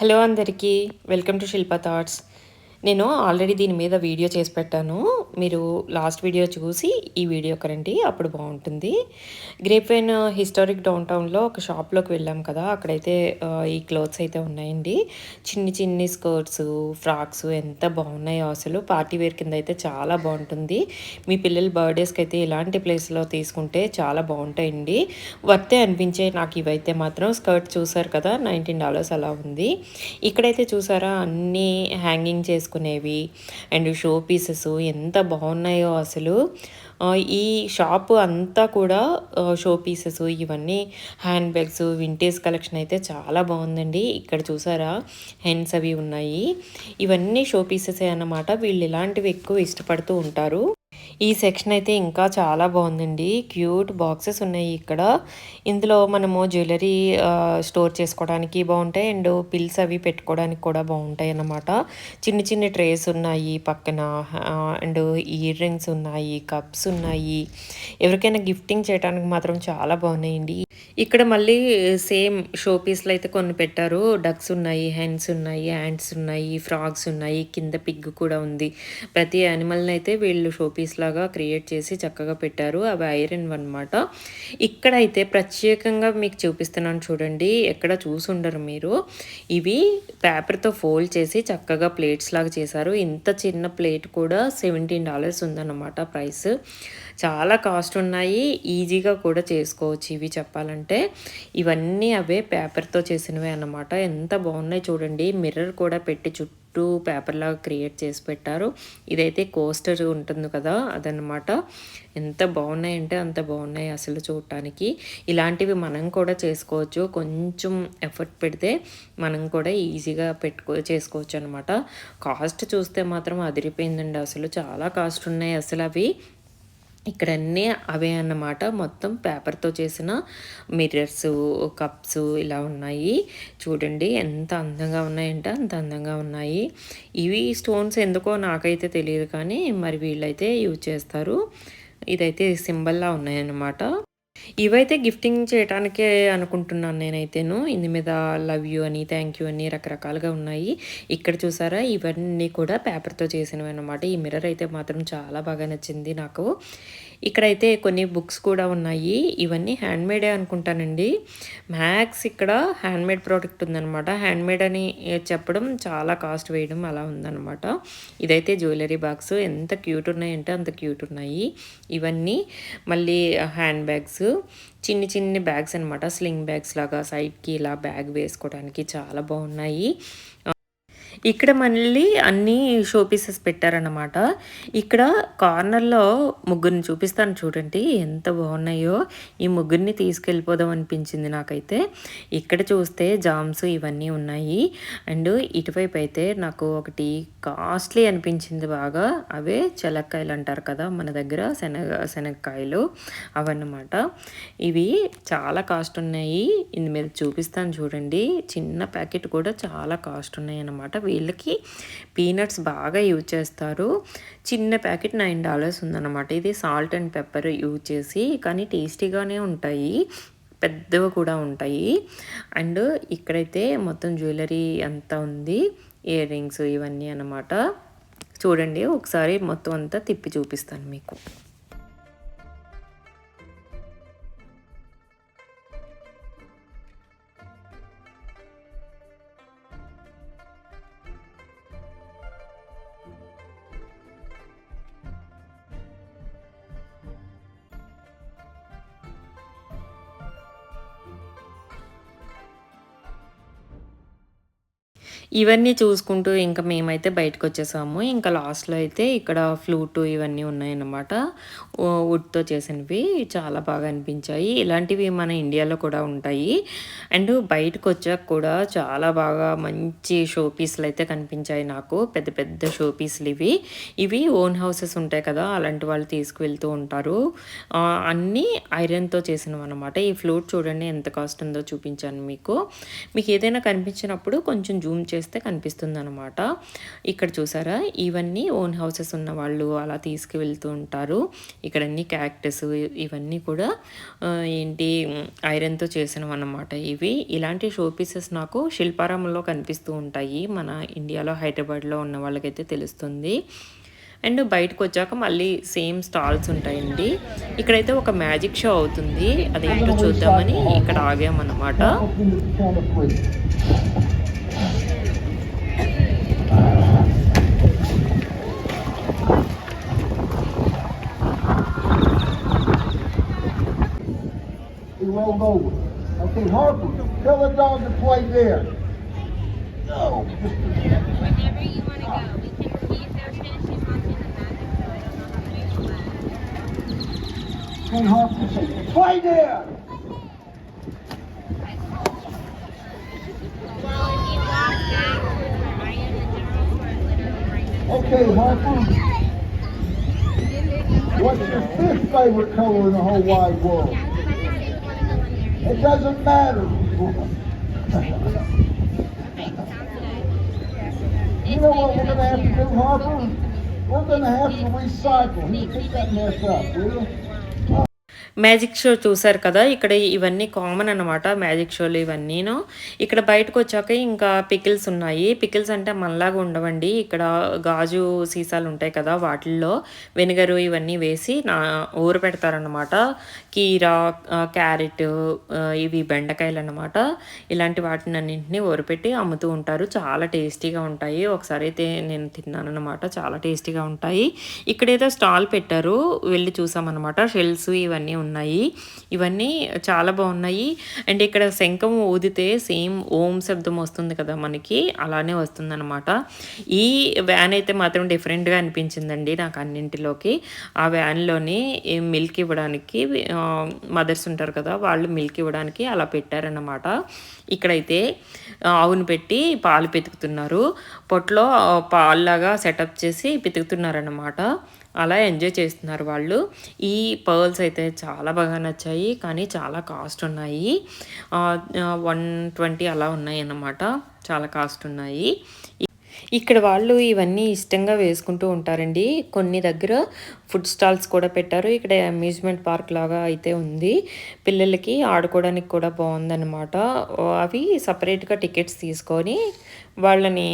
Hello అందరికీ welcome to Shilpa thoughts. నేను already దీని మీద వీడియో చేసి పెట్టాను. మీరు లాస్ట్ వీడియో చూసి ఈ వీడియో కరండి అప్పుడు బాగుంటుంది. గ్రేప్ వైన్ హిస్టారిక్ డౌన్ టౌన్లో ఒక షాప్లోకి వెళ్ళాం కదా అక్కడైతే ఈ క్లోత్స్ అయితే ఉన్నాయండి. చిన్ని చిన్ని స్కర్ట్స్ ఫ్రాక్స్ ఎంత బాగున్నాయో అసలు. పార్టీ వేర్ కింద అయితే చాలా బాగుంటుంది. మీ పిల్లల బర్త్డేస్కి అయితే ఇలాంటి ప్లేస్లో తీసుకుంటే చాలా బాగుంటాయండి. వర్తే అనిపించే నాకు ఇవైతే మాత్రం. స్కర్ట్ చూసారు కదా నైన్టీన్ డాలర్స్ అలా ఉంది. ఇక్కడైతే చూసారా అన్నీ హ్యాంగింగ్ చేసుకునేవి. అండ్ షో పీసెస్ ఎంత బాగున్నాయో అసలు. ఈ షాప్ అంతా కూడా షో పీసెస్ ఇవన్నీ హ్యాండ్ బ్యాగ్స్ వింటేజ్ కలెక్షన్ అయితే చాలా బాగుందండి. ఇక్కడ చూసారా? హెన్స్ అవి ఉన్నాయి. ఇవన్నీ షో పీసెసే అన్నమాట. వీళ్ళు ఇలాంటివి ఎక్కువ ఇష్టపడుతూ ఉంటారు. ఈ సెక్షన్ అయితే ఇంకా చాలా బాగుందండి. క్యూట్ బాక్సెస్ ఉన్నాయి ఇక్కడ. ఇందులో మనము జ్యువెలరీ స్టోర్ చేసుకోవడానికి బాగుంటాయి. అండ్ పిల్స్ అవి పెట్టుకోవడానికి కూడా బాగుంటాయి అన్నమాట. చిన్న చిన్న ట్రేస్ ఉన్నాయి పక్కన. అండ్ ఇయర్ రింగ్స్ ఉన్నాయి కప్స్ ఉన్నాయి. ఎవరికైనా గిఫ్టింగ్ చేయడానికి మాత్రం చాలా బాగున్నాయండి. ఇక్కడ మళ్ళీ సేమ్ షో పీస్లు అయితే కొన్ని పెట్టారు. డక్స్ ఉన్నాయి హెన్స్ ఉన్నాయి హ్యాండ్స్ ఉన్నాయి ఫ్రాగ్స్ ఉన్నాయి కింద పిగ్ కూడా ఉంది. ప్రతి యానిమల్ని అయితే వీళ్ళు షో పీస్ లాగా క్రియేట్ చేసి చక్కగా పెట్టారు. అవి ఐరన్ అనమాట ఇక్కడ అయితే ప్రత్యేకంగా మీకు చూపిస్తున్నాను చూడండి. ఎక్కడ చూసుండరు మీరు. ఇవి పేపర్తో ఫోల్డ్ చేసి చక్కగా ప్లేట్స్ లాగా చేశారు. ఇంత చిన్న ప్లేట్ కూడా సెవెంటీన్ డాలర్స్ ఉందన్నమాట ప్రైస్. చాలా కాస్ట్ ఉన్నాయి. ఈజీగా కూడా చేసుకోవచ్చు. ఇవి చెప్పాలంటే ఇవన్నీ అవే పేపర్తో చేసినవే అన్నమాట. ఎంత బాగున్నాయి చూడండి. మిర్రర్ కూడా పెట్టి చుట్టూ పేపర్లాగా క్రియేట్ చేసి పెట్టారు. ఇదైతే కోస్టర్ ఉంటుంది కదా అదనమాట ఎంత బాగున్నాయంటే అంత బాగున్నాయి అసలు చూడటానికి. ఇలాంటివి మనం కూడా చేసుకోవచ్చు. కొంచెం ఎఫర్ట్ పెడితే మనం కూడా ఈజీగా పెట్టుకో చేసుకోవచ్చు అనమాట కాస్ట్ చూస్తే మాత్రం అదిరిపోయిందండి. అసలు చాలా కాస్ట్ ఉన్నాయి అసలు అవి. ఇక్కడ అన్నీ అవే అన్నమాట. మొత్తం పేపర్తో చేసిన మిర్రర్స్ కప్స్ ఇలా ఉన్నాయి. చూడండి ఎంత అందంగా ఉన్నాయంటే అంత అందంగా ఉన్నాయి. ఇవి స్టోన్స్ ఎందుకో నాకైతే తెలియదు కానీ మరి వీళ్ళైతే యూజ్ చేస్తారు. ఇదైతే సింబల్లా ఉన్నాయన్నమాట. ఇవైతే గిఫ్టింగ్ చేయడానికే అనుకుంటున్నాను నేనైతేను. ఇందు మీద లవ్ యూ అని థ్యాంక్ యూ అని రకరకాలుగా ఉన్నాయి. ఇక్కడ చూసారా ఇవన్నీ కూడా పేపర్తో చేసినవి అనమాట ఈ మిర్రర్ అయితే మాత్రం చాలా బాగా నచ్చింది నాకు. ఇక్కడైతే కొన్ని బుక్స్ కూడా ఉన్నాయి. ఇవన్నీ హ్యాండ్మేడే అనుకుంటానండి. మ్యాక్స్ ఇక్కడ హ్యాండ్మేడ్ ప్రోడక్ట్ ఉందన్నమాట. హ్యాండ్మేడ్ అని చెప్పడం చాలా కాస్ట్ వేయడం అలా ఉందన్నమాట. ఇదైతే జ్యువెలరీ బాక్స్. ఎంత క్యూట్ ఉన్నాయంటే అంత క్యూట్ ఉన్నాయి. ఇవన్నీ మళ్ళీ హ్యాండ్ బ్యాగ్స్. చిన్ని చిన్ని బ్యాగ్స్ అనమాట స్లింగ్ బ్యాగ్స్ లాగా సైడ్కి ఇలా బ్యాగ్ వేసుకోవడానికి చాలా బాగున్నాయి. ఇక్కడ మళ్ళీ అన్ని షో పీసెస్ పెట్టారన్నమాట. ఇక్కడ కార్నర్లో ముగ్గురిని చూపిస్తాను చూడండి ఎంత బాగున్నాయో. ఈ ముగ్గురిని తీసుకెళ్ళిపోదాం అనిపించింది నాకైతే. ఇక్కడ చూస్తే జామ్స్ ఇవన్నీ ఉన్నాయి. అండ్ ఇటువైపు అయితే నాకు ఒకటి కాస్ట్లీ అనిపించింది బాగా. అవే చెలక్కాయలు అంటారు కదా మన దగ్గర శనగ శనగకాయలు అవన్నమాట. ఇవి చాలా కాస్ట్ ఉన్నాయి. ఇది మీరు చూపిస్తాను చూడండి. చిన్న ప్యాకెట్ కూడా చాలా కాస్ట్ ఉన్నాయి అన్నమాట వీళ్ళకి పీనట్స్ బాగా యూజ్ చేస్తారు. చిన్న ప్యాకెట్ నైన్ డాలర్స్ ఉందన్నమాట. ఇది సాల్ట్ అండ్ పెప్పర్ యూజ్ చేసి కానీ టేస్టీగానే ఉంటాయి. పెద్దవి కూడా ఉంటాయి. అండ్ ఇక్కడైతే మొత్తం జ్యువెలరీ అంతా ఉంది. ఇయర్ రింగ్స్ ఇవన్నీ అన్నమాట. చూడండి ఒకసారి మొత్తం అంతా తిప్పి చూపిస్తాను మీకు. ఇవన్నీ చూసుకుంటూ ఇంకా మేమైతే బయటకు వచ్చేసాము. ఇంకా లాస్ట్లో అయితే ఇక్కడ ఫ్లూట్ ఇవన్నీ ఉన్నాయన్నమాట. వుడ్తో చేసినవి చాలా బాగా అనిపించాయి. ఇలాంటివి మన ఇండియాలో కూడా ఉంటాయి. అండ్ బయటకు వచ్చాక కూడా చాలా బాగా మంచి షో పీస్లు అయితే కనిపించాయి నాకు. పెద్ద పెద్ద షో పీస్లు ఇవి. ఇవి ఓన్ హౌసెస్ ఉంటాయి కదా అలాంటి వాళ్ళు తీసుకువెళ్తూ ఉంటారు. అన్నీ ఐరన్తో చేసినవి అనమాట ఈ ఫ్లూట్ చూడండి ఎంత కాస్ట్ ఉందో చూపించాను మీకు. మీకు ఏదైనా కనిపించినప్పుడు కొంచెం జూమ్ చేసి చేస్తే కనిపిస్తుంది అనమాట ఇక్కడ చూసారా? ఇవన్నీ ఓన్ హౌసెస్ ఉన్న వాళ్ళు అలా తీసుకువెళ్తూ ఉంటారు. ఇక్కడ అన్ని క్యాక్టస్ ఇవన్నీ కూడా ఏంటి ఐరన్తో చేసినవి అన్నమాట ఇవి. ఇలాంటి షో పీసెస్ నాకు శిల్పారామంలో కనిపిస్తూ ఉంటాయి. మన ఇండియాలో హైదరాబాద్లో ఉన్న వాళ్ళకైతే తెలుస్తుంది. అండ్ బయటకు వచ్చాక మళ్ళీ సేమ్ స్టాల్స్ ఉంటాయండి. ఇక్కడైతే ఒక మ్యాజిక్ షో అవుతుంది. అదేంటో చూద్దామని ఇక్కడ ఆగామన్నమాట. rolled over. Okay, Harper, tell the dog to play there. No. Whenever you want to go, we can the so not to Okay, Harper, play there. Okay, Harper. What's your fifth favorite color in the whole wide world? It doesn't matter. You know what we're gonna have to do, Harper? We're gonna have to recycle. You pick that mess up, will you? Magic show చూసారు కదా ఇక్కడ ఇవన్నీ common అన్నమాట magic షోలు ఇవన్నీను. ఇక్కడ బయటకు వచ్చాక ఇంకా పికిల్స్ ఉన్నాయి. పికిల్స్ అంటే మనలాగా ఉండవండి. ఇక్కడ గాజు సీసాలు ఉంటాయి కదా వాటిల్లో వెనిగరు ఇవన్నీ వేసి నా ఊరు పెడతారనమాట కీరా క్యారెట్ ఇవి బెండకాయలు అన్నమాట. ఇలాంటి వాటిని అన్నింటినీ ఊరపెట్టి అమ్ముతూ ఉంటారు. చాలా టేస్టీగా ఉంటాయి. ఒకసారి అయితే నేను తిన్నాను అనమాట చాలా టేస్టీగా ఉంటాయి. ఇక్కడ ఏదో స్టాల్ పెట్టారు. వెళ్ళి చూసామన్నమాట. షెల్స్ ఇవన్నీ ఉన్నాయి. ఉన్నాయి ఇవన్నీ చాలా బాగున్నాయి. అండ్ ఇక్కడ శంఖం ఊదితే సేమ్ ఓం శబ్దం వస్తుంది కదా మనకి అలానే వస్తుందన్నమాట. ఈ వ్యాన్ అయితే మాత్రం డిఫరెంట్గా అనిపించిందండి నాకు అన్నింటిలోకి. ఆ వ్యాన్లోని మిల్క్ ఇవ్వడానికి మదర్స్ ఉంటారు కదా వాళ్ళు మిల్క్ ఇవ్వడానికి అలా పెట్టారన్నమాట. ఇక్కడైతే ఆవును పెట్టి పాలు పితుకుతున్నారు. పొట్లో పాల్లాగా సెటప్ చేసి పితుకుతున్నారన్నమాట. అలా ఎంజాయ్ చేస్తున్నారు వాళ్ళు. ఈ పర్ల్స్ అయితే చాలా బాగా నచ్చాయి కానీ చాలా కాస్ట్ ఉన్నాయి. వన్ ట్వంటీ అలా ఉన్నాయి అన్నమాట చాలా కాస్ట్ ఉన్నాయి. ఇక్కడ వాళ్ళు ఇవన్నీ ఇష్టంగా వేసుకుంటూ ఉంటారండి. కొన్ని దగ్గర ఫుడ్ స్టాల్స్ కూడా పెట్టారు. ఇక్కడ అమ్యూజ్మెంట్ పార్క్ లాగా అయితే ఉంది. పిల్లలకి ఆడుకోవడానికి కూడా బాగుందన్నమాట. అవి సపరేట్గా టికెట్స్ తీసుకొని వాళ్ళని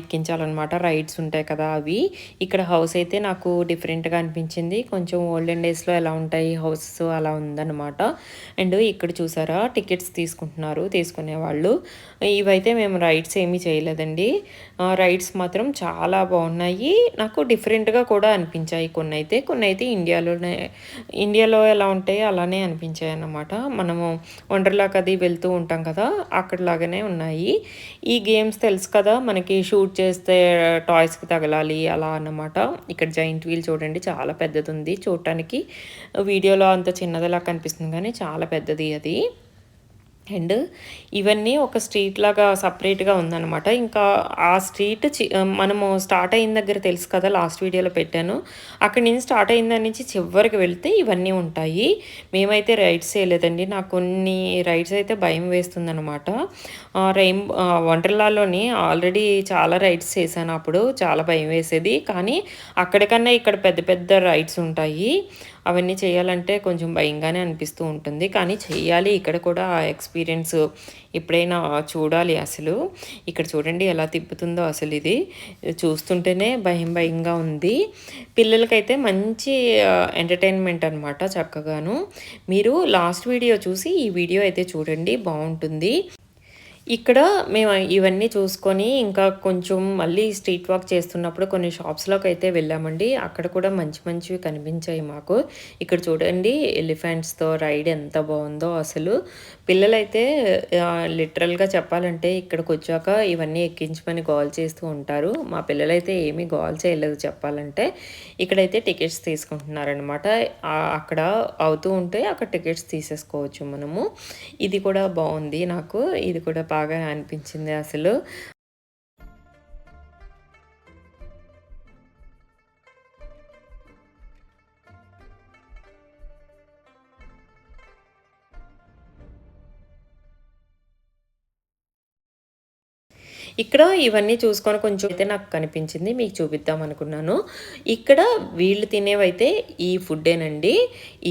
ఎక్కించాలన్నమాట. రైడ్స్ ఉంటాయి కదా అవి. ఇక్కడ హౌస్ అయితే నాకు డిఫరెంట్గా అనిపించింది. కొంచెం ఓల్డెన్ డేస్లో ఎలా ఉంటాయి హౌసెస్ అలా ఉందన్నమాట. అండ్ ఇక్కడ చూసారా టికెట్స్ తీసుకుంటున్నారు తీసుకునే వాళ్ళు ఇవైతే మేము రైడ్స్ ఏమీ చేయలేదండి. రైడ్స్ మాత్రం చాలా బాగున్నాయి. నాకు డిఫరెంట్గా కూడా అనిపించాయి కొన్ని అయితే కొన్ని అయితే ఇండియాలోనే ఇండియాలో ఎలా ఉంటాయి అలానే అనిపించాయి అన్నమాట. మనము వండర్లాక్ అది వెళ్తూ ఉంటాం కదా అక్కడలాగానే ఉన్నాయి. ఈ గేమ్స్ తెలుసు కదా మనకి షూట్ చేస్తే టాయ్స్కి తగలాలి అలా అన్నమాట. ఇక్కడ జైంట్ వీల్ చూడండి చాలా పెద్దది ఉంది. చూడటానికి వీడియోలో అంత చిన్నదిలా కనిపిస్తుంది కానీ చాలా పెద్దది అది. అండ్ ఇవన్నీ ఒక స్ట్రీట్ లాగా సపరేట్గా ఉందన్నమాట. ఇంకా ఆ స్ట్రీట్ చి మనము స్టార్ట్ అయిన దగ్గర తెలుసు కదా లాస్ట్ వీడియోలో పెట్టాను. అక్కడి నుంచి స్టార్ట్ అయిన దాని నుంచి చివరికి వెళ్తే ఇవన్నీ ఉంటాయి. మేమైతే రైడ్స్ వేయలేదండి నాకు కొన్ని రైడ్స్ అయితే భయం వేస్తుందన్నమాట. రైమ్ వండర్లాలోని ఆల్రెడీ చాలా రైడ్స్ చేశాను అప్పుడు. చాలా భయం వేసేది. కానీ అక్కడికన్నా ఇక్కడ పెద్ద పెద్ద రైడ్స్ ఉంటాయి. అవన్నీ చేయాలంటే కొంచెం భయంగానే అనిపిస్తూ ఉంటుంది. కానీ చేయాలి ఇక్కడ కూడా ఆ ఎక్స్పీరియన్స్ ఎప్పుడైనా చూడాలి అసలు. ఇక్కడ చూడండి ఎలా తిప్పుతుందో అసలు ఇది. చూస్తుంటేనే భయం భయంగా ఉంది. పిల్లలకైతే మంచి ఎంటర్టైన్మెంట్ అనమాట చక్కగాను. మీరు లాస్ట్ వీడియో చూసి ఈ వీడియో అయితే చూడండి. బాగుంటుంది. ఇక్కడ మేము ఇవన్నీ చూసుకొని ఇంకా కొంచెం మళ్ళీ స్ట్రీట్ వాక్ చేస్తున్నప్పుడు కొన్ని షాప్స్లోకి అయితే వెళ్ళామండి. అక్కడ కూడా మంచి మంచివి కనిపించాయి మాకు. ఇక్కడ చూడండి ఎలిఫెంట్స్తో రైడ్ ఎంత బాగుందో అసలు. పిల్లలైతే లిటరల్గా చెప్పాలంటే ఇక్కడికి వచ్చాక ఇవన్నీ ఎక్కించమని గోల్ చేస్తూ ఉంటారు. మా పిల్లలైతే ఏమీ గోల్ చేయలేదు చెప్పాలంటే. ఇక్కడైతే టికెట్స్ తీసుకుంటున్నారనమాట అక్కడ అవుతూ ఉంటే అక్కడ టికెట్స్ తీసేసుకోవచ్చు మనము. ఇది కూడా బాగుంది నాకు. ఇది కూడా బాగా అనిపించింది అసలు. ఇక్కడ ఇవన్నీ చూసుకొని కొంచెం అయితే నాకు కనిపించింది మీకు చూపిద్దాం అనుకున్నాను. ఇక్కడ వీళ్ళు తినేవైతే ఈ ఫుడ్డేనండి.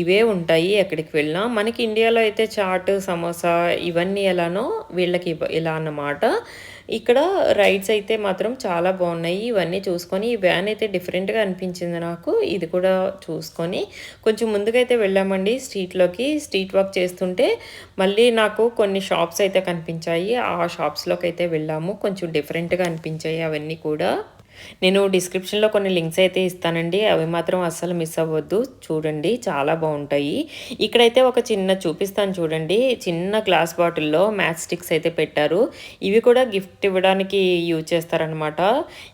ఇవే ఉంటాయి ఎక్కడికి వెళ్ళినా. మనకి ఇండియాలో అయితే చాట్ సమోసా ఇవన్నీ ఎలానో వీళ్ళకి ఇలా అన్నమాట. ఇక్కడ రైడ్స్ అయితే మాత్రం చాలా బాగున్నాయి. ఇవన్నీ చూసుకొని ఈ వ్యాన్ అయితే డిఫరెంట్గా అనిపించింది నాకు. ఇది కూడా చూసుకొని కొంచెం ముందుకైతే వెళ్ళామండి స్ట్రీట్లోకి స్ట్రీట్ వాక్ చేస్తుంటే మళ్ళీ నాకు కొన్ని షాప్స్ అయితే కనిపించాయి. ఆ షాప్స్లోకి అయితే వెళ్ళాము. కొంచెం డిఫరెంట్గా అనిపించాయి అవన్నీ కూడా. నేను డిస్క్రిప్షన్లో కొన్ని లింక్స్ అయితే ఇస్తానండి. అవి మాత్రం అస్సలు మిస్ అవ్వద్దు. చూడండి చాలా బాగుంటాయి. ఇక్కడైతే ఒక చిన్న చూపిస్తాను చూడండి. చిన్న గ్లాస్ బాటిల్లో మ్యాచ్ స్టిక్స్ అయితే పెట్టారు. ఇవి కూడా గిఫ్ట్ ఇవ్వడానికి యూజ్ చేస్తారనమాట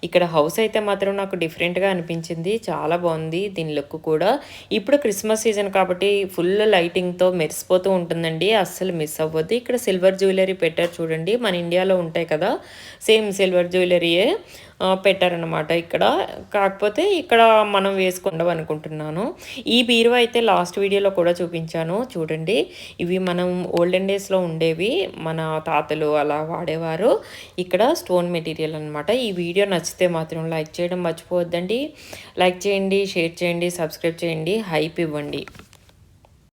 ఇక్కడ హౌస్ అయితే మాత్రం నాకు డిఫరెంట్గా అనిపించింది. చాలా బాగుంది దీని లుక్ కూడా. ఇప్పుడు క్రిస్మస్ సీజన్ కాబట్టి ఫుల్ లైటింగ్తో మెరిసిపోతూ ఉంటుందండి. అస్సలు మిస్ అవ్వద్దు. ఇక్కడ సిల్వర్ జ్యువెలరీ పెట్టారు చూడండి. మన ఇండియాలో ఉంటాయి కదా. సేమ్ సిల్వర్ జ్యువెలరీయే పెట్టారనమాట ఇక్కడ. కాకపోతే ఇక్కడ మనం వేసుకుందాం అనుకుంటున్నాను. ఈ బీరువా అయితే లాస్ట్ వీడియోలో కూడా చూపించాను. చూడండి ఇవి మనం ఓల్డెన్ డేస్లో ఉండేవి. మన తాతలు అలా వాడేవారు. ఇక్కడ స్టోన్ మెటీరియల్ అనమాట ఈ వీడియో నచ్చితే మాత్రం లైక్ చేయడం మర్చిపోవద్దండి. లైక్ చేయండి షేర్ చేయండి సబ్స్క్రైబ్ చేయండి. హైప్ ఇవ్వండి.